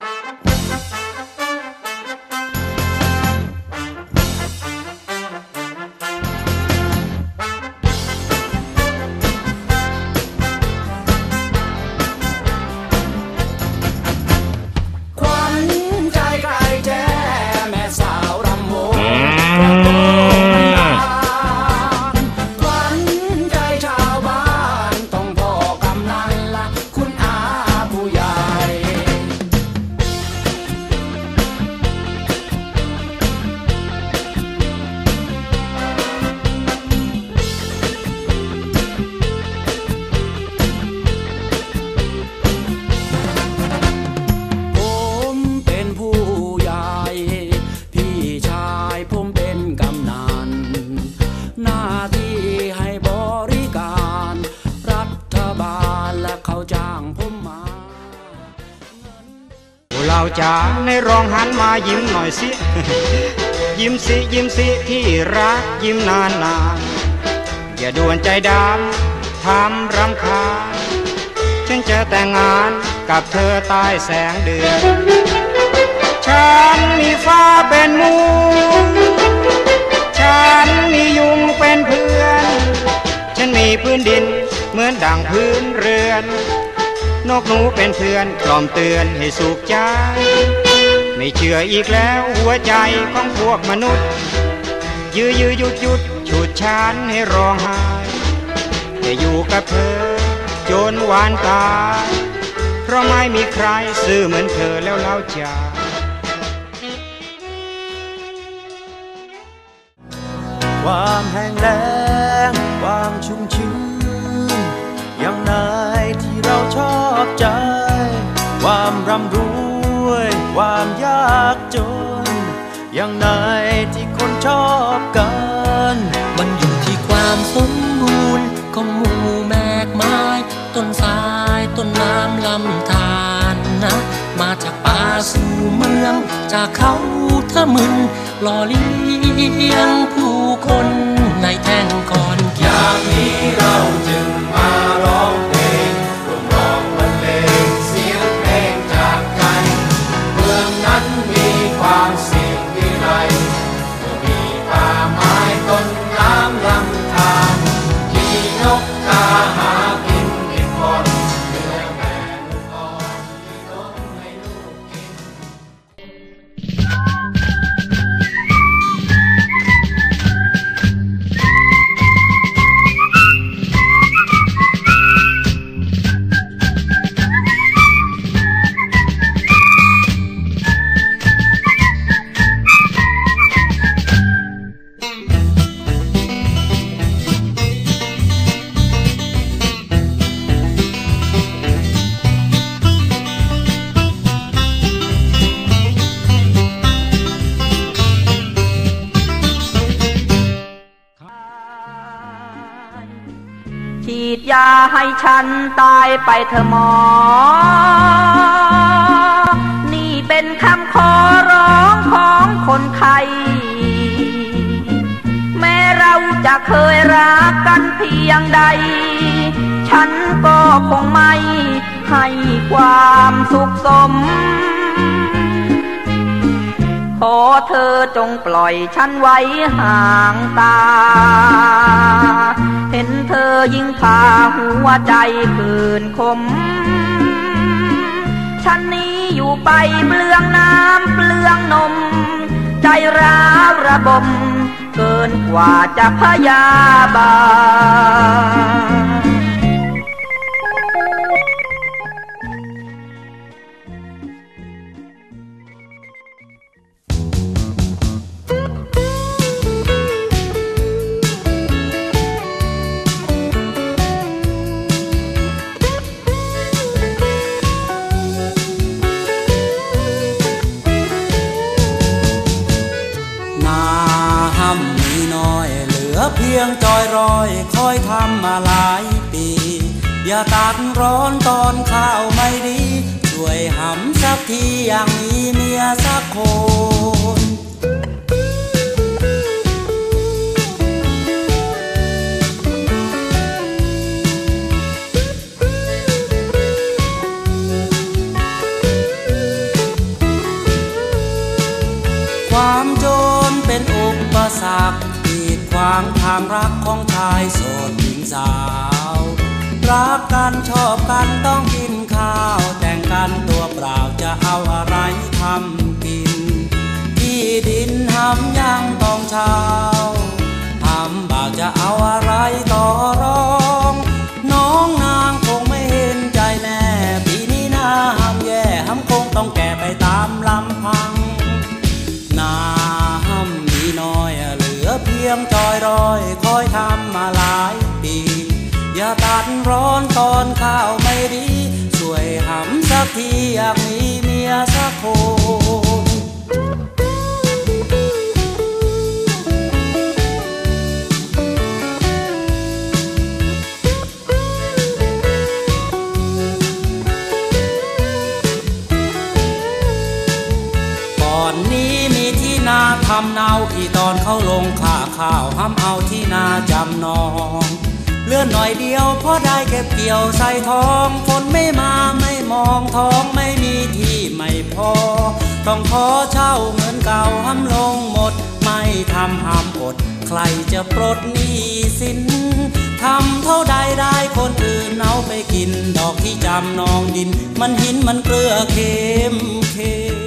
Thank. จ๋าในรองหันมายิ้มหน่อยสิ ยิ้มสิยิ้มสิที่รักยิ้มนานนานอย่าด่วนใจดำทำรำคาญฉันจะแต่งงานกับเธอใต้แสงเดือน ฉันมีฟ้าเป็นมูฉันมียุงเป็นเพื่อน ฉันมีพื้นดินเหมือนดังพื้นเรือน นกหนูเป็นเพื่อนกล่อมเตือนให้สุขใจ ไม่เชื่ออีกแล้วหัวใจของพวกมนุษย์ ยื้อยื้อยุดยุดฉุดชันให้ร้องไห้จะอยู่กับเธอ จนวานตาเพราะไม่มีใครซื่อเหมือนเธอแล้วเล่าจาความแห้งแล้งความชุ่มชื้น อย่างไหนที่คนชอบกัน มันอยู่ที่ความสมบูรณ์ของหมู่แมกไม้ต้นสายต้นน้ำลำธารนะ มาจากป่าสู่เมือง จากเขาทะมึนหล่อเลี้ยงผู้คนในแท่งก่อนอย่างนี้เราจึงมาร้อง ฉีดยาให้ฉันตายไปเถอะหมอ นี่เป็นคำขอร้องของคนไข้แม้เราจะเคยรักกันเพียงใด ฉันก็คงไม่ให้ความสุขสม ขอเธอจงปล่อยฉันไว้ห่างตา ห็นเธอยิ่งพาหัวใจคืนคม ฉันนี้อยู่ไปเปลืองน้ำเปลืองนม ใจร้าวระบม เกินกว่าจะพยาบาล ลือเพียงจอยรอยคอยทำมาหลายปี อย่าตัดร้อนตอนข้าวไม่ดี ช่วยหำสักทีอย่างมีเมียสักคนความโจรเป็นอุปสรรค วางทางรักของชายโสดหญิงสาว รักกันชอบกันต้องกินข้าว แต่งกันตัวเปล่าจะเอาอะไรทำกิน ที่ดินทำยังต้องเช่าทำบ่าวจะเอาอะไรต่อรอง น้องนางคงไม่เห็นใจแน่ปีนี้น้ำแย่ห้ำคงต้องแก่ไปตามลำพัง ยงจอยรอยคอยทำมาหลายปี อย่าตัดร้อนตอนข้าวไม่ดีช่วยหำสักทีอยากมีเมียสักคนก่อนนี้มีที่นาทำเนาที่ตอนเข้าลงค่า ข้าวห้ำเอาที่นาจำนอง เลื่อนหน่อยเดียวพอได้เก็บเกี่ยวใส่ทองฝนไม่มาไม่มองท้องไม่มีที่ไม่พอ ต้องขอเช่าเงินเก่าห้ำลงหมด ไม่ทำห้ำอด ใครจะปลดหนี้สินทำเท่าใดได้คนอื่นเอาไปกิน ดอกที่จำนองดิน มันหินมันเกลือเค็มเค็ม